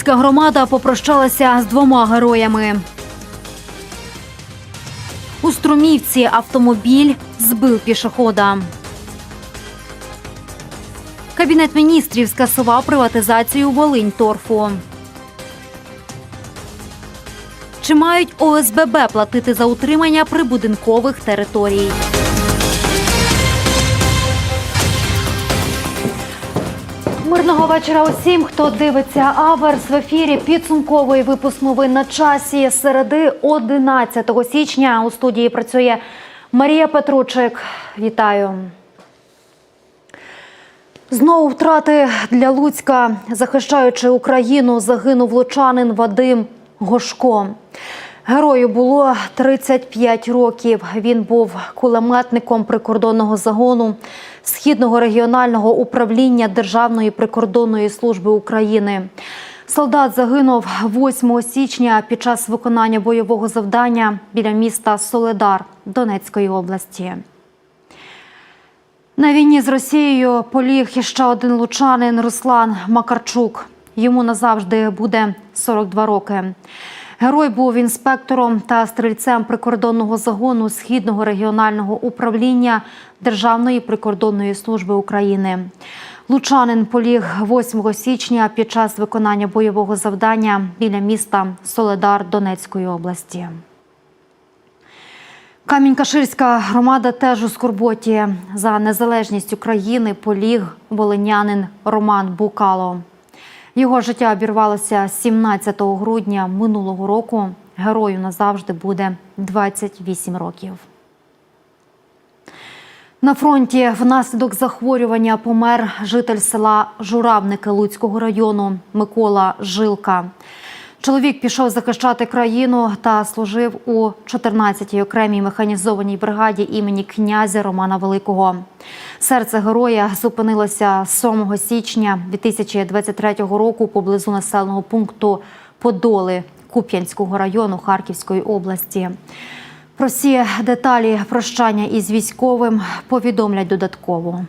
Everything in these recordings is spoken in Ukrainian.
Луцька громада попрощалася з двома героями. У Струмівці автомобіль збив пішохода. Кабінет міністрів скасував приватизацію Волинь-торфу. Чи мають ОСББ платити за утримання прибудинкових територій? Мирного вечора усім, хто дивиться Аверс в ефірі. Підсумковий випуск новин на часі середи 11 січня. У студії працює Марія Петручик. Вітаю. Знову втрати для Луцька, захищаючи Україну, загинув лучанин Вадим Гошко. Герою було 35 років. Він був кулеметником прикордонного загону Східного регіонального управління Державної прикордонної служби України. Солдат загинув 8 січня під час виконання бойового завдання біля міста Соледар Донецької області. На війні з Росією поліг іще один лучанин Руслан Макарчук. Йому назавжди буде 42 роки. Герой був інспектором та стрільцем прикордонного загону Східного регіонального управління Державної прикордонної служби України. Лучанин поліг 8 січня під час виконання бойового завдання біля міста Соледар Донецької області. Камінь-Каширська громада теж у скорботі за незалежність України поліг волинянин Роман Букало. Його життя обірвалося 17 грудня минулого року. Герою назавжди буде 28 років. На фронті внаслідок захворювання помер житель села Журавники Луцького району Микола Жилка. Чоловік пішов захищати країну та служив у 14-й окремій механізованій бригаді імені князя Романа Великого. Серце героя зупинилося 7 січня 2023 року поблизу населеного пункту Подоли Куп'янського району Харківської області. Про всі деталі прощання із військовим повідомлять додатково.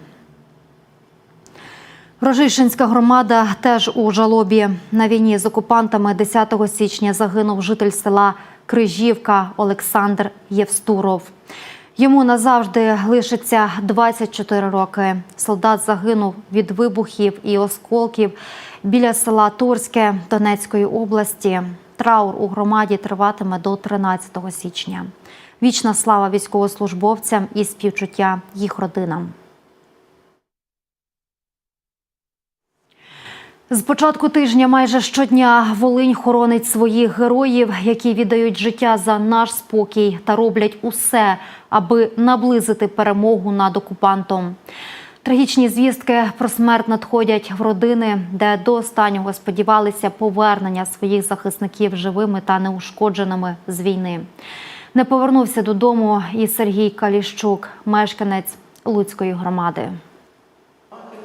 Рожищенська громада теж у жалобі на війні з окупантами 10 січня загинув житель села Крижівка Олександр Євстуров. Йому назавжди лишиться 24 роки. Солдат загинув від вибухів і осколків біля села Турське Донецької області. Траур у громаді триватиме до 13 січня. Вічна слава військовослужбовцям і співчуття їх родинам. З початку тижня майже щодня Волинь хоронить своїх героїв, які віддають життя за наш спокій та роблять усе, аби наблизити перемогу над окупантом. Трагічні звістки про смерть надходять в родини, де до останнього сподівалися повернення своїх захисників живими та неушкодженими з війни. Не повернувся додому і Сергій Каліщук, мешканець Луцької громади.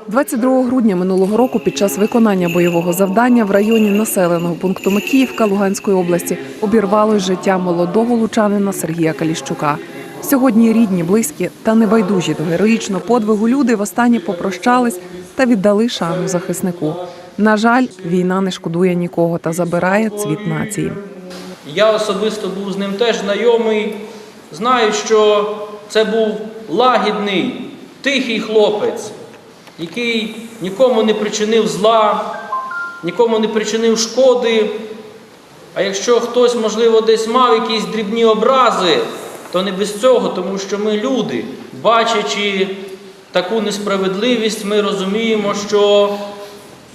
22 грудня минулого року під час виконання бойового завдання в районі населеного пункту Макіївка Луганської області обірвалось життя молодого лучанина Сергія Каліщука. Сьогодні рідні, близькі та небайдужі до героїчного подвигу люди востаннє попрощались та віддали шану захиснику. На жаль, війна не шкодує нікого та забирає цвіт нації. Я особисто був з ним теж знайомий. Знаю, що це був лагідний, тихий хлопець, який нікому не причинив зла, нікому не причинив шкоди. А якщо хтось, можливо, десь мав якісь дрібні образи, то не без цього, тому що ми люди, бачачи таку несправедливість, ми розуміємо, що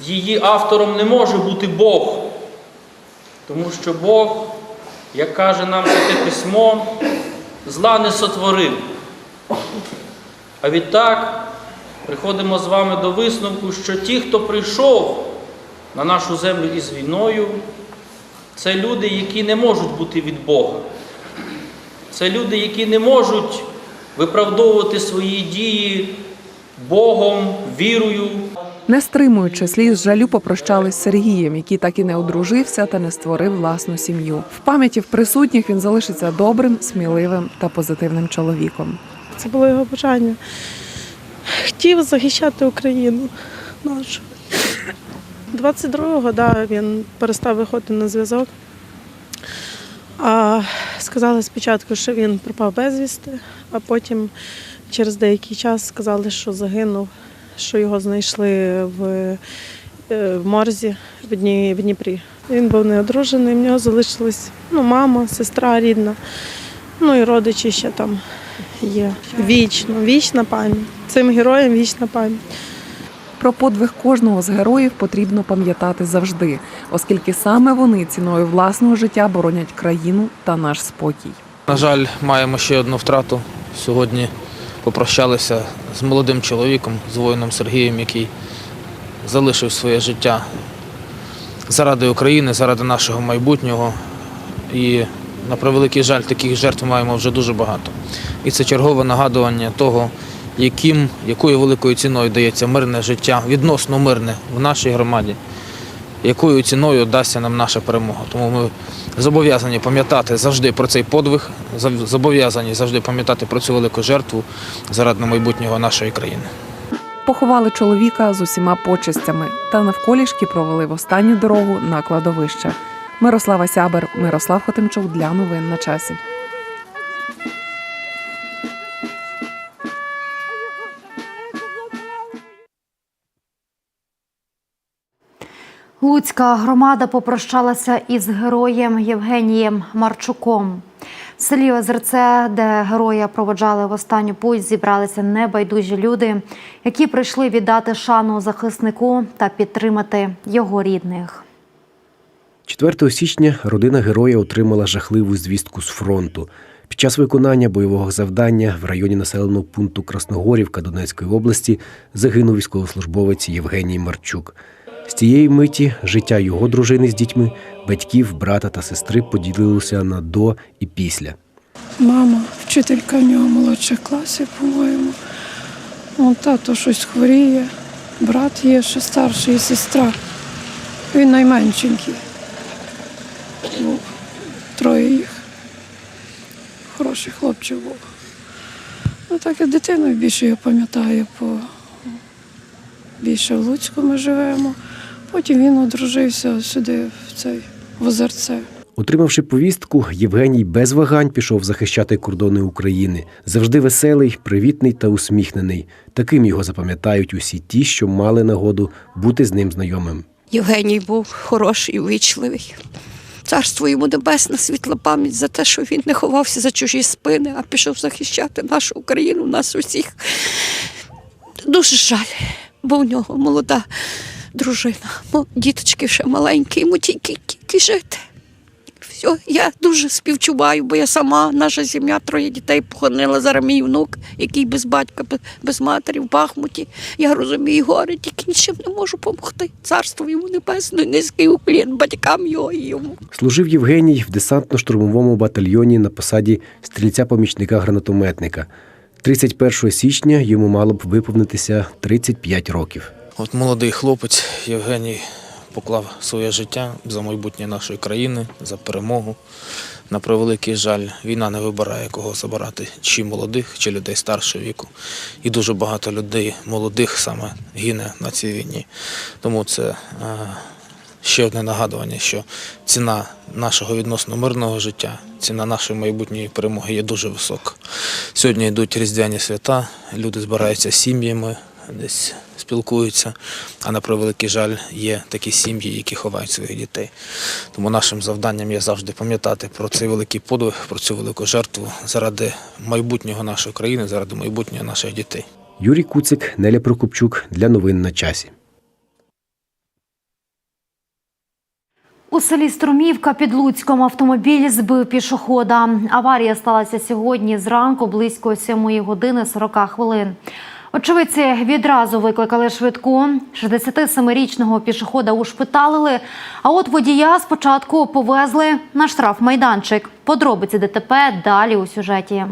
її автором не може бути Бог. Тому що Бог, як каже нам Святе Письмо, зла не сотворив. А відтак приходимо з вами до висновку, що ті, хто прийшов на нашу землю із війною, це люди, які не можуть бути від Бога. Це люди, які не можуть виправдовувати свої дії Богом, вірою. Не стримуючи сліз жалю, попрощались з Сергієм, який так і не одружився та не створив власну сім'ю. В пам'яті в присутніх він залишиться добрим, сміливим та позитивним чоловіком. Це було його бажання. Хотів захищати Україну нашу. 22-го, да, він перестав виходити на зв'язок. А, сказали спочатку, що він пропав безвісти, а потім через деякий час сказали, що загинув, що його знайшли в, е, в морзі в, Дні, в Дніпрі. Він був неодружений, в нього залишилась ну, мама, сестра рідна, ну і родичі ще там є. Вічно, вічна пам'ять. Цим героям вічна пам'ять. Про подвиг кожного з героїв потрібно пам'ятати завжди, оскільки саме вони ціною власного життя боронять країну та наш спокій. На жаль, маємо ще одну втрату. Сьогодні попрощалися з молодим чоловіком, з воїном Сергієм, який залишив своє життя заради України, заради нашого майбутнього. І на превеликий жаль, таких жертв маємо вже дуже багато. І це чергове нагадування того, яким, якою великою ціною дається мирне життя, відносно мирне в нашій громаді, якою ціною дасться нам наша перемога. Тому ми зобов'язані пам'ятати завжди про цей подвиг, зобов'язані завжди пам'ятати про цю велику жертву заради майбутнього нашої країни. Поховали чоловіка з усіма почестями та навколішки провели в останню дорогу на кладовище. Мирослава Сябер, Мирослав Хотимчук для новин на часі. Луцька громада попрощалася із героєм Євгенієм Марчуком. В селі Озерце, де героя проводжали в останню путь, зібралися небайдужі люди, які прийшли віддати шану захиснику та підтримати його рідних. 4 січня родина героя отримала жахливу звістку з фронту. Під час виконання бойового завдання в районі населеного пункту Красногорівка Донецької області загинув військовослужбовець Євгеній Марчук. З цієї миті життя його дружини з дітьми, батьків, брата та сестри поділилося на до і після. Мама, вчителька в нього молодших класів, по-моєму. Ну, тато щось хворіє, брат є ще старший, і сестра. Він найменшенький. Був троє їх. Хороший хлопчик був. Ну, так і дитиною більше я пам'ятаю, по більше в Луцьку ми живемо. Потім він одружився сюди, в цей в озерце. Отримавши повістку, Євгеній без вагань пішов захищати кордони України. Завжди веселий, привітний та усміхнений. Таким його запам'ятають усі ті, що мали нагоду бути з ним знайомим. Євгеній був хороший, увічливий. Царство йому небесне, світла пам'ять за те, що він не ховався за чужі спини, а пішов захищати нашу Україну, нас усіх. Дуже жаль, бо у нього молода дружина. Діточки ще маленькі, йому тільки, тільки жити. Все, я дуже співчуваю, бо я сама, наша сім'я, троє дітей похоронила. Зараз мій внук, який без батька, без- матері в Бахмуті. Я розумію горе, тільки нічим не можу допомогти. Царство йому небесне, низький уклін батькам його і йому. Служив Євгеній в десантно-штурмовому батальйоні на посаді стрільця-помічника гранатометника. 31 січня йому мало б виповнитися 35 років. От молодий хлопець Євгеній поклав своє життя за майбутнє нашої країни, за перемогу. На превеликий жаль, війна не вибирає, кого забирати, чи молодих, чи людей старшого віку. І дуже багато людей молодих саме гине на цій війні. Тому це е, ще одне нагадування, що ціна нашого відносно мирного життя, ціна нашої майбутньої перемоги є дуже висока. Сьогодні йдуть різдвяні свята, люди збираються з сім'ями, десь спілкуються. А на превеликий жаль, є такі сім'ї, які ховають своїх дітей. Тому нашим завданням є завжди пам'ятати про цей великий подвиг, про цю велику жертву заради майбутнього нашої країни, заради майбутнього наших дітей. Юрій Куцик, Неля Прокопчук для новин на часі. У селі Струмівка під Луцьком автомобіль збив пішохода. Аварія сталася сьогодні зранку близько 7 години 40 хвилин. Очевидці відразу викликали швидку. 67-річного пішохода ушпиталили, а от водія спочатку повезли на штрафмайданчик. Подробиці ДТП далі у сюжеті.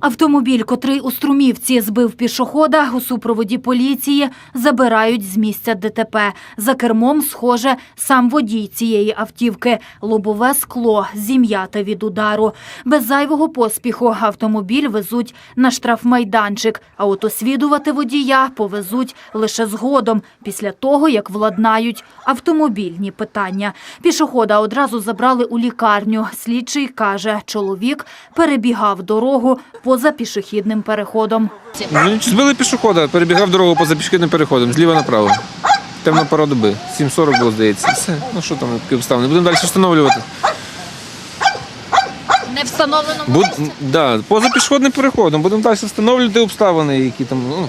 Автомобіль, котрий у Струмівці збив пішохода, у супроводі поліції забирають з місця ДТП. За кермом, схоже, сам водій цієї автівки. Лобове скло зім'яте від удару. Без зайвого поспіху автомобіль везуть на штрафмайданчик, а от освідувати водія повезуть лише згодом, після того, як владнають автомобільні питання. Пішохода одразу забрали у лікарню. Слідчий каже, чоловік перебігав дорогу поза пішохідним переходом. Ну, Збили пішохода, перебігав дорогу поза пішохідним переходом, зліва направо. Темна пора доби. 7.40 було, здається. Все. Ну що там, такі обставини. Будемо далі встановлювати. Не встановлено Буд... Да, поза пішохідним переходом. Будемо далі встановлювати обставини, які там. Ну,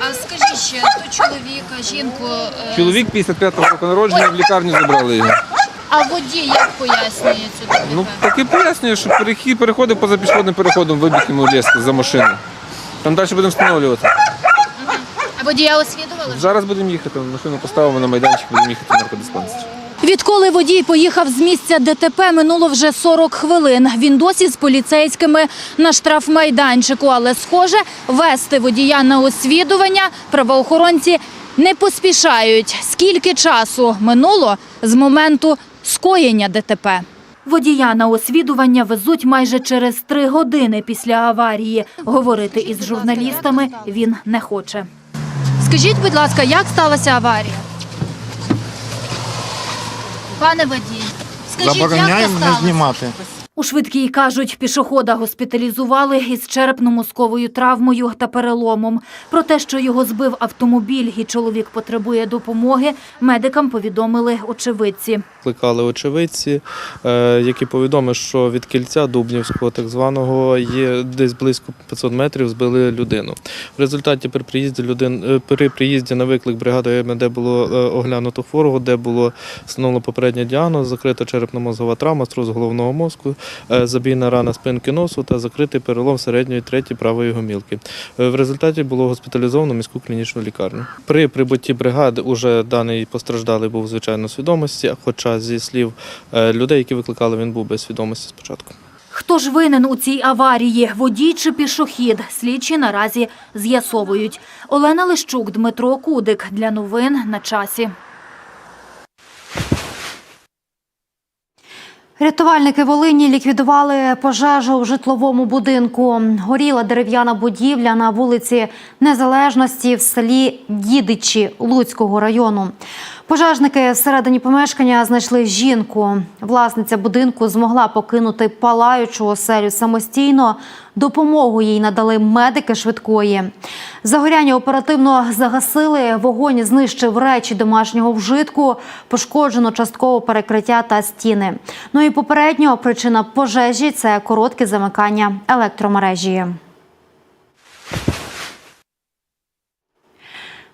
А скажіть ще, то чоловіка, жінку, е, чоловік 55-го року народження в лікарню забрали його. А водій як пояснює цю ДТП? Ну, так і пояснює, що перехід переходив поза пішохідним переходом, вибіг йому різко за машину. Там далі будемо встановлювати. А водія освідували? Зараз будемо їхати, машину поставимо на майданчик, будемо їхати в наркодиспансер. Відколи водій поїхав з місця ДТП, минуло вже 40 хвилин. Він досі з поліцейськими на штрафмайданчику, але, схоже, вести водія на освідування правоохоронці не поспішають. Скільки часу минуло з моменту скоєння ДТП? Водія на освідування везуть майже через три години після аварії. Говорити із журналістами він не хоче. Скажіть, будь ласка, як сталася аварія? Пане водій, скажіть, як це Забороняємо не сталося? знімати. У швидкій кажуть, пішохода госпіталізували із черепно-мозковою травмою та переломом. Про те, що його збив автомобіль і чоловік потребує допомоги, медикам повідомили очевидці. Кликали очевидці, е, які повідомили, що від кільця Дубнівського, так званого, є десь близько 500 метрів, збили людину. В результаті при приїзді людин е, при приїзді на виклик бригади МД було е, оглянуто хворого, де було встановлено попередній діагноз, закрита черепно-мозгова травма, струс головного мозку, забійна рана спинки носу та закритий перелом середньої треті правої гомілки. Е, В результаті було госпіталізовано міську клінічну лікарню. При прибутті бригади уже даний постраждалий був звичайно свідомості, хоча зі слів е, людей, які викликали, він був без свідомості спочатку. Хто ж винен у цій аварії? Водій чи пішохід? Слідчі наразі з'ясовують. Олена Лищук, Дмитро Кудик. Для новин на часі. Рятувальники Волині ліквідували пожежу в житловому будинку. Горіла дерев'яна будівля на вулиці Незалежності в селі Дідичі Луцького району. Пожежники всередині помешкання знайшли жінку. Власниця будинку змогла покинути палаючу оселю самостійно. Допомогу їй надали медики швидкої. Загоряння оперативно загасили. Вогонь знищив речі домашнього вжитку, пошкоджено частково перекриття та стіни. Ну і попередньо причина пожежі це коротке замикання електромережі.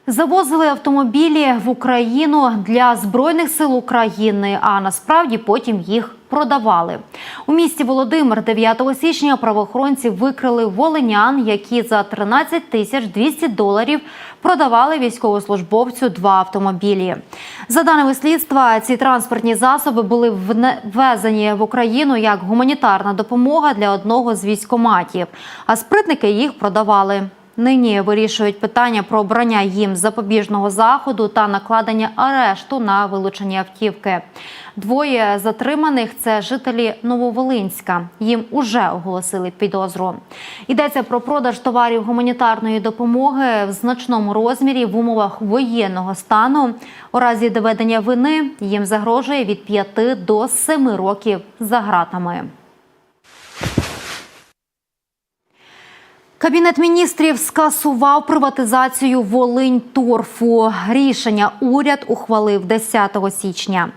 Завозили автомобілі в Україну для збройних сил України, а насправді потім їх продавали. У місті Володимир 9 січня правоохоронці викрили волинян, які за 13 тисяч 200 доларів продавали військовослужбовцю два автомобілі. За даними слідства, ці транспортні засоби були ввезені в Україну як гуманітарна допомога для одного з військоматів, а спритники їх продавали. Нині вирішують питання про обрання їм запобіжного заходу та накладення арешту на вилучені автівки. Двоє затриманих це жителі Нововолинська. Їм уже оголосили підозру. Йдеться про продаж товарів гуманітарної допомоги в значному розмірі в умовах воєнного стану. У разі доведення вини їм загрожує від 5 до 7 років за ґратами. Кабінет міністрів скасував приватизацію Волинь-торфу. Рішення уряд ухвалив 10 січня.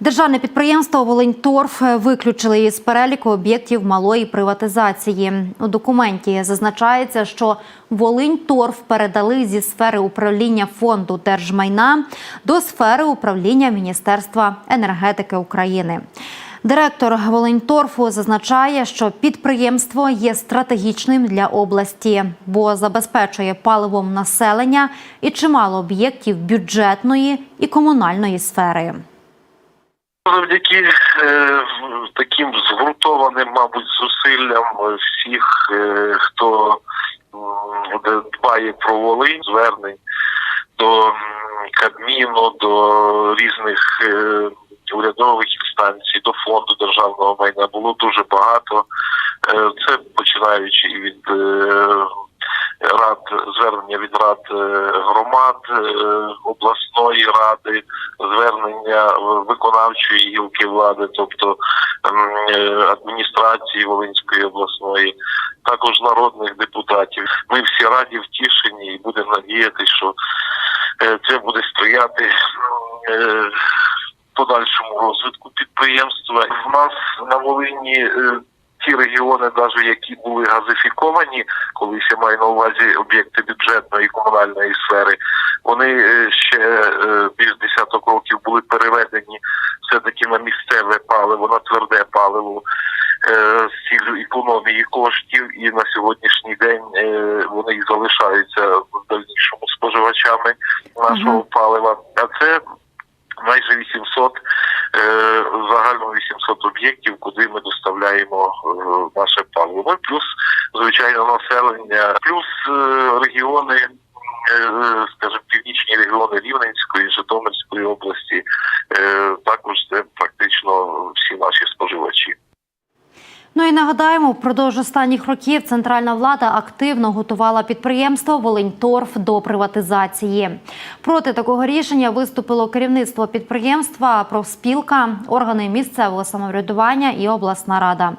Державне підприємство Волиньторф виключили із переліку об'єктів малої приватизації. У документі зазначається, що Волиньторф передали зі сфери управління фонду держмайна до сфери управління Міністерства енергетики України. Директор Волиньторфу зазначає, що підприємство є стратегічним для області, бо забезпечує паливом населення і чимало об'єктів бюджетної і комунальної сфери. Завдяки е, таким згуртованим, мабуть, зусиллям всіх, е, хто де дбає про Волинь, звернень до Кабміну, до різних е, урядових інстанцій, до фонду державного майна було дуже багато. Е, Це починаючи від е, рад звернення від рад е, громад, обласної ради, звернення виконавчої гілки влади, тобто адміністрації Волинської обласної, також народних депутатів. Ми всі раді втішені і будемо надіятися, що це буде сприяти подальшому розвитку підприємства. У нас на Волині. е, Ті регіони, навіть які були газифіковані, колись я маю на увазі об'єкти бюджетної і комунальної сфери, вони е, ще е, більш десяток років були переведені все-таки на місцеве паливо, на тверде паливо з цілею економії коштів, і на сьогоднішній день вони і залишаються в дальнішому споживачами нашого палива. А це майже 800, е, загально 800 об'єктів, куди ми доставляємо е, наше паливо. Плюс, звичайно, населення, плюс е, регіони, скажімо, північні регіони Рівненської, Житомирської області, також це практично всі наші споживачі. Ну і нагадаємо, впродовж останніх років центральна влада активно готувала підприємство Волиньторф до приватизації. Проти такого рішення виступило керівництво підприємства, профспілка, органи місцевого самоврядування і обласна рада.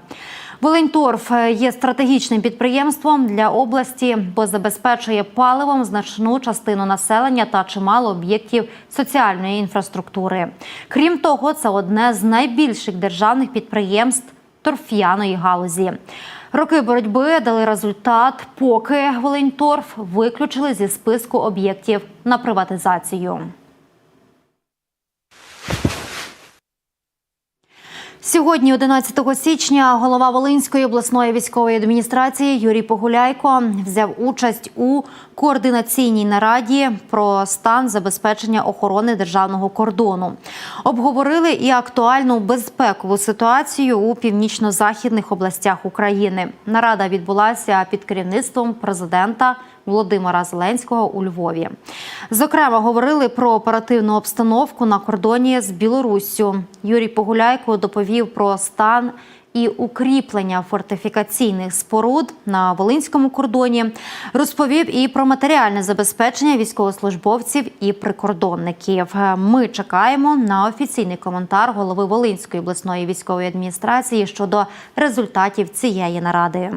Волиньторф є стратегічним підприємством для області, бо забезпечує паливом значну частину населення та чимало об'єктів соціальної інфраструктури. Крім того, це одне з найбільших державних підприємств торф'яної галузі. Роки боротьби дали результат, поки Волиньторф виключили зі списку об'єктів на приватизацію. Сьогодні, 11 січня, голова Волинської обласної військової адміністрації Юрій Погуляйко взяв участь у координаційній нараді про стан забезпечення охорони державного кордону. Обговорили і актуальну безпекову ситуацію у північно-західних областях України. Нарада відбулася під керівництвом президента. Володимира Зеленського у Львові. Зокрема, говорили про оперативну обстановку на кордоні з Білоруссю. Юрій Погуляйко доповів про стан і укріплення фортифікаційних споруд на Волинському кордоні. Розповів і про матеріальне забезпечення військовослужбовців і прикордонників. Ми чекаємо на офіційний коментар голови Волинської обласної військової адміністрації щодо результатів цієї наради.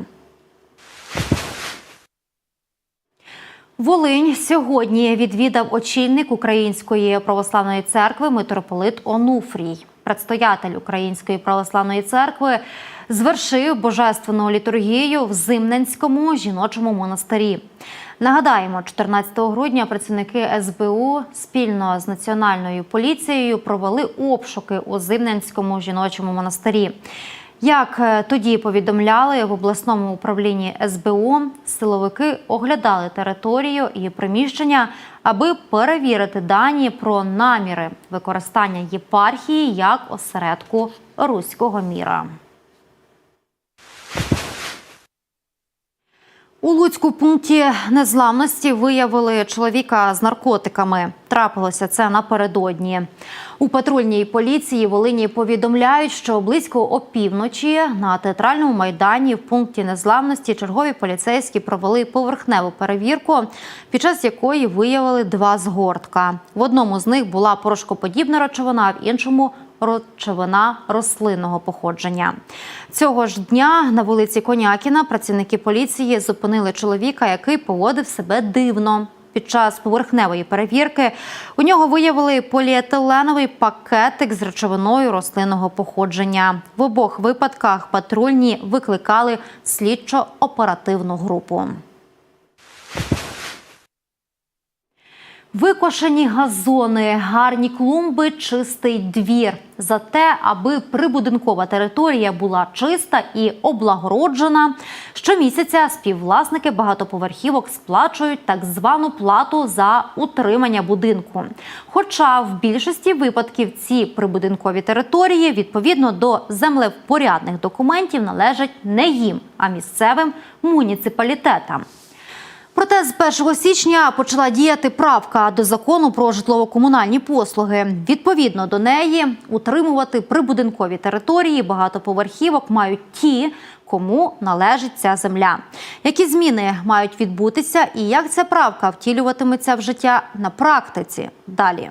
Волинь сьогодні відвідав очільник Української православної церкви митрополит Онуфрій. Предстоятель Української православної церкви звершив божественну літургію в Зимненському жіночому монастирі. Нагадаємо, 14 грудня працівники СБУ спільно з національною поліцією провели обшуки у Зимненському жіночому монастирі. Як е, тоді повідомляли в обласному управлінні СБУ, силовики оглядали територію і приміщення, аби перевірити дані про наміри використання єпархії як осередку руського міра. У Луцьку пункті незламності виявили чоловіка з наркотиками. Трапилося це напередодні. У патрульній поліції Волині повідомляють, що близько опівночі на театральному майдані в пункті незламності чергові поліцейські провели поверхневу перевірку, під час якої виявили два згортка. В одному з них була порошкоподібна речовина, в іншому речовина рослинного походження. Цього ж дня на вулиці Конякіна працівники поліції зупинили чоловіка, який поводив себе дивно. Під час поверхневої перевірки у нього виявили поліетиленовий пакетик з речовиною рослинного походження. В обох випадках патрульні викликали слідчо-оперативну групу. Викошені газони, гарні клумби, чистий двір. За те, аби прибудинкова територія була чиста і облагороджена, щомісяця співвласники багатоповерхівок сплачують так звану плату за утримання будинку. Хоча в більшості випадків ці прибудинкові території відповідно до землевпорядних документів належать не їм, а місцевим муніципалітетам. Проте з 1 січня почала діяти правка до закону про житлово-комунальні послуги. Відповідно до неї, утримувати прибудинкові території багатоповерхівок мають ті, кому належить ця земля. Які зміни мають відбутися і як ця правка втілюватиметься в життя на практиці? Далі.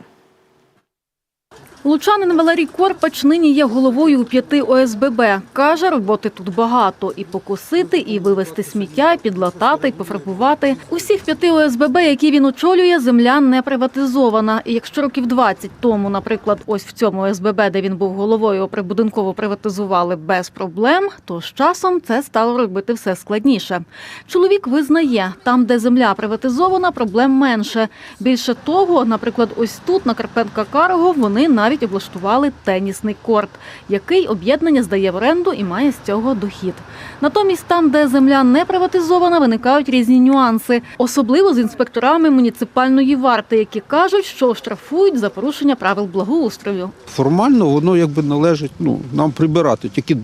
Лучанин Валерій Корпач нині є головою у п'яти ОСББ. Каже, роботи тут багато. І покосити, і вивезти сміття, і підлатати, і пофарбувати. Усіх п'яти ОСББ, які він очолює, земля не приватизована. І якщо років 20 тому, наприклад, ось в цьому ОСББ, де він був головою, прибудинково приватизували без проблем, то з часом це стало робити все складніше. Чоловік визнає, там, де земля приватизована, проблем менше. Більше того, наприклад, ось тут на Карпенка Карого вони навіть облаштували тенісний корт, який об'єднання здає в оренду і має з цього дохід. Натомість, там, де земля не приватизована, виникають різні нюанси, особливо з інспекторами муніципальної варти, які кажуть, що штрафують за порушення правил благоустрою. Формально воно якби належить ну, нам прибирати. Тільки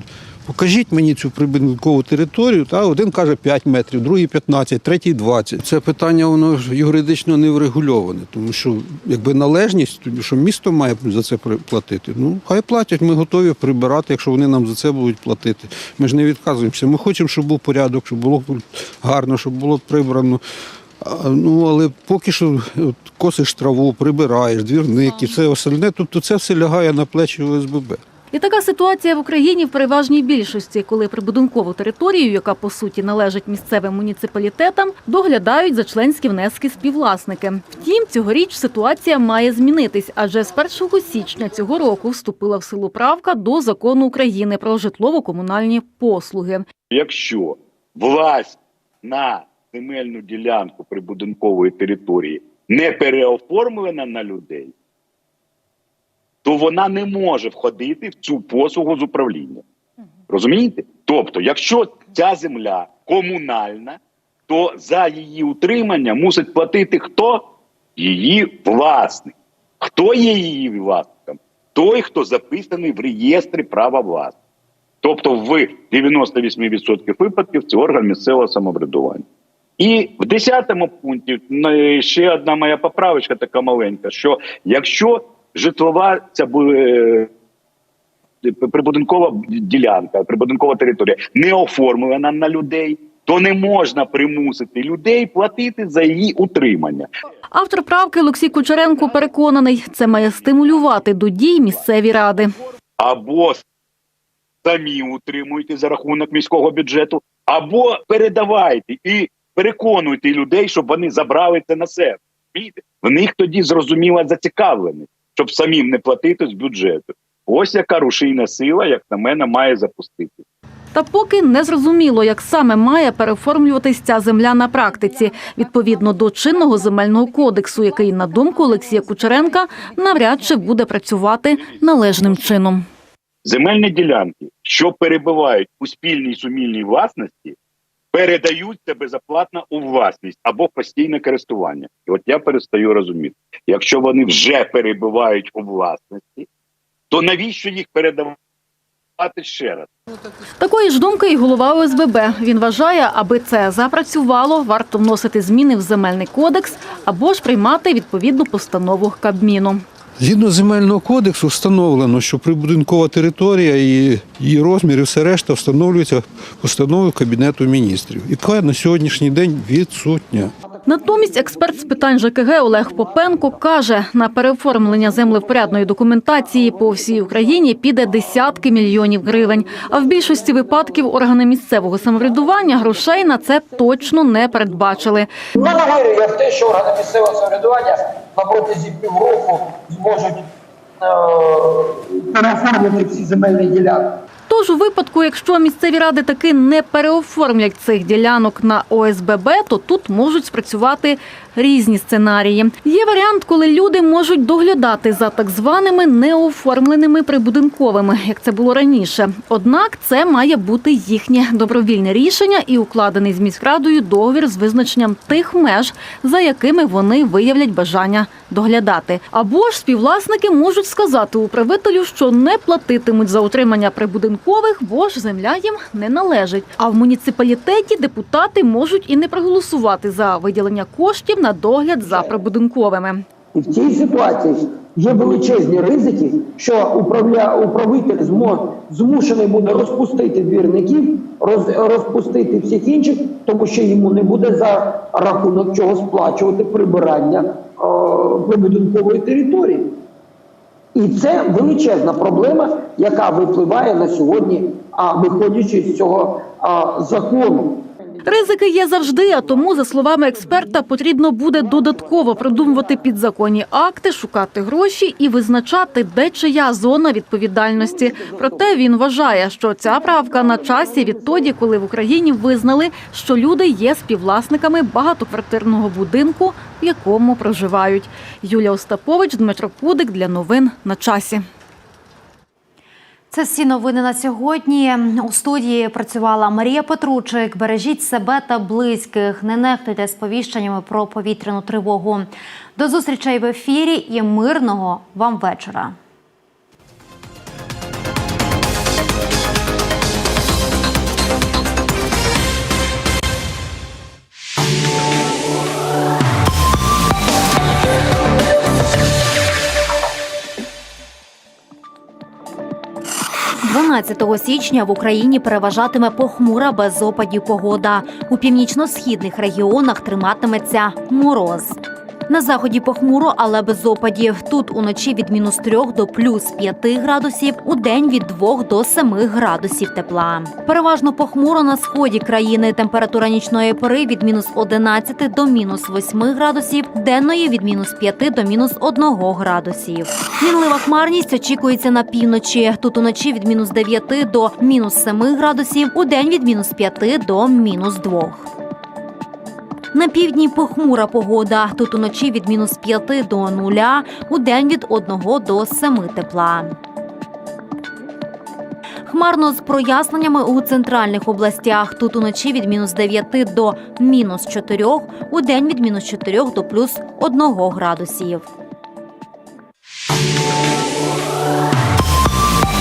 покажіть мені цю прибудинкову територію. Та один каже 5 метрів, другий 15, третій 20. Це питання воно ж юридично не врегульоване, тому що якби належність, що місто має за це платити. Ну хай платять, ми готові прибирати, якщо вони нам за це будуть платити. Ми ж не відказуємося. Ми хочемо, щоб був порядок, щоб було гарно, щоб було прибрано. Ну, але поки що от, косиш траву, прибираєш, двірник і все остальне, тобто це все лягає на плечі ОСББ. І така ситуація в Україні в переважній більшості, коли прибудинкову територію, яка по суті належить місцевим муніципалітетам, доглядають за членські внески співвласники. Втім, цьогоріч ситуація має змінитись, адже з 1 січня цього року вступила в силу правка до закону України про житлово-комунальні послуги. Якщо власть на земельну ділянку прибудинкової території не переоформлена на людей, то вона не може входити в цю послугу з управління. Розумієте? Тобто, якщо ця земля комунальна, то за її утримання мусить платити хто? Її власник. Хто є її власником? Той, хто записаний в реєстрі права власності. Тобто в 98% випадків це орган місцевого самоврядування. І в 10-му пункті ну, ще одна моя поправочка така маленька, що якщо житлова ця бу- е, прибудинкова ділянка, прибудинкова територія не оформлена на людей, то не можна примусити людей платити за її утримання. Автор правки Олексій Кучеренко переконаний, це має стимулювати до дій місцеві ради. або самі утримуйте за рахунок міського бюджету, або передавайте і переконуйте людей, щоб вони забрали це на себе. В них тоді зрозуміла зацікавленість, щоб самим не платити з бюджету. Ось яка рушійна сила, як на мене, має запустити. Та поки не зрозуміло, як саме має переоформлюватись ця земля на практиці, відповідно до чинного земельного кодексу, який, на думку Олексія Кучеренка, навряд чи буде працювати належним чином. Земельні ділянки, що перебувають у спільній сумільній власності, передаються безоплатно у власність або постійне користування. І от я перестаю розуміти, якщо вони вже перебувають у власності, то навіщо їх передавати ще раз? Такої ж думки і голова ОСББ. Він вважає, аби це запрацювало, варто вносити зміни в земельний кодекс або ж приймати відповідну постанову Кабміну. Згідно земельного кодексу встановлено, що прибудинкова територія і її розмір і все решта встановлюється постановою Кабінету міністрів, яка на сьогоднішній день відсутня. Натомість експерт з питань ЖКГ Олег Попенко каже, на переоформлення землевпорядної документації по всій Україні піде десятки мільйонів гривень. А в більшості випадків органи місцевого самоврядування грошей на це точно не передбачили. Не вірю я в те, що органи місцевого самоврядування на протязі півроку зможуть е, переоформити земельні ділянки. Тож у випадку, якщо місцеві ради таки не переоформлять цих ділянок на ОСББ, то тут можуть спрацювати різні сценарії. Є варіант, коли люди можуть доглядати за так званими неоформленими прибудинковими, як це було раніше. Однак це має бути їхнє добровільне рішення і укладений з міськрадою договір з визначенням тих меж, за якими вони виявлять бажання доглядати. Або ж співвласники можуть сказати управителю, що не платитимуть за утримання прибудинкових, бо ж земля їм не належить. А в муніципалітеті депутати можуть і не проголосувати за виділення коштів на догляд за прибудинковими. І в цій ситуації є величезні ризики, що управля... управитель змушений буде розпустити двірників, роз... розпустити всіх інших, тому що йому не буде за рахунок чого сплачувати прибирання о, прибудинкової території. І це величезна проблема, яка випливає на сьогодні, а виходячи з цього а, закону. Ризики є завжди, а тому, за словами експерта, потрібно буде додатково продумувати підзаконні акти, шукати гроші і визначати, де чия зона відповідальності. Проте він вважає, що ця правка на часі відтоді, коли в Україні визнали, що люди є співвласниками багатоквартирного будинку, в якому проживають. Юлія Остапович, Дмитро Кудик для новин на часі. Це всі новини на сьогодні. У студії працювала Марія Петручик. Бережіть себе та близьких. Не нехтуйте сповіщеннями про повітряну тривогу. До зустрічей в ефірі і мирного вам вечора. – 12 січня в Україні переважатиме похмура без опадів погода. У північно-східних регіонах триматиметься мороз. На заході похмуро, але без опадів. Тут уночі від мінус 3 до плюс 5 градусів, у день від 2 до 7 градусів тепла. Переважно похмуро на сході країни. Температура нічної пори від мінус 11 до мінус 8 градусів, денної від мінус 5 до мінус 1 градусів. Мінлива хмарність очікується на півночі. Тут уночі від мінус 9 до мінус 7 градусів, у день від мінус 5 до мінус 2. На півдні похмура погода. Тут уночі від мінус 5 до 0, у день від 1 до 7 тепла. Хмарно з проясненнями у центральних областях. Тут уночі від мінус 9 до мінус 4, у день від мінус 4 до плюс 1 градусів.